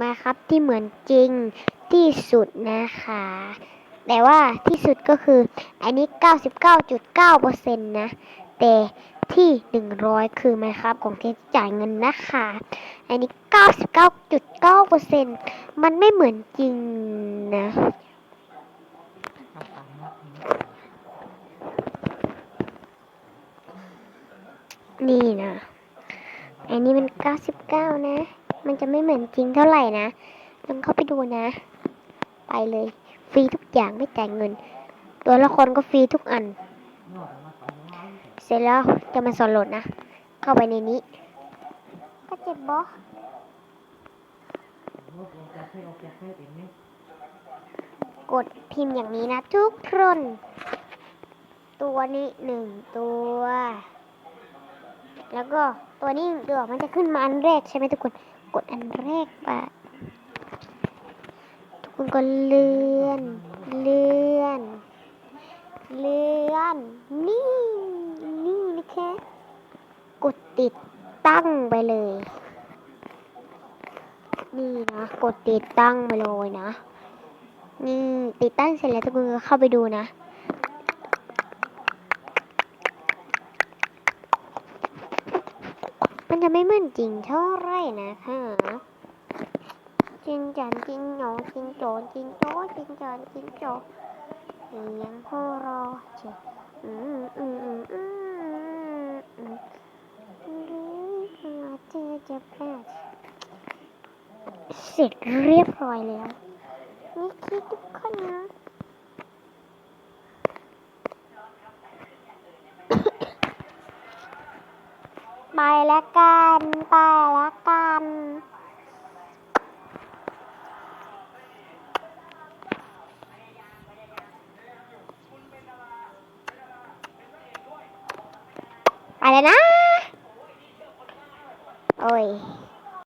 มาครับที่เหมือนจริงที่สุดนะคะ แต่ว่าที่สุดก็คืออันนี้ 99.9%นะ แต่ที่ 100 คือไหมครับของที่จ่ายเงินนะคะ อันนี้ 99.9%มันไม่เหมือนจริงนะนี่นะ อันนี้มัน 99 นะ มันจะไม่เหมือนจริงเท่าไหร่นะลองเข้าไปดูนะ ไปเลย ฟรีทุกอย่างไม่จ่ายเงิน ตัวละครก็ฟรีทุกอัน เสร็จแล้วจะมาสอนโหลดนะ เข้าไปในนี้ ก็เจ็บบอากดพิมพ์อย่างนี้นะทุกคน ตัวนี้หนึ่งตัว แล้วก็ตัวนี้หนึ่งตัวมันจะขึ้นมาอันแรกใช่ไหมทุกคน กดอันแรกไปทุกคนก็เลื่อน เลื่อน เลื่อน นี่ นี่นะคะกดติดตั้งไปเลย นี่นะ กดติดตั้งไปเลยนะ นี่ติดตั้งเสร็จแล้วทุกคนก็เข้าไปดูนะ มัน จะไม่เหมือนจริงเท่าไรนะคะจริงจันจริงหนอจริงโจรจริงโจจริงจันจริงโจเสียงโหเรอเจ็บอืมอืมอืมอืมอืมหรือเธอจะพลาดเสร็จเรียบร้อยแล้วนี่คิดทุกคนนะ ไปแล้วกันไปแล้วกันไปเลยนะ โอ้ย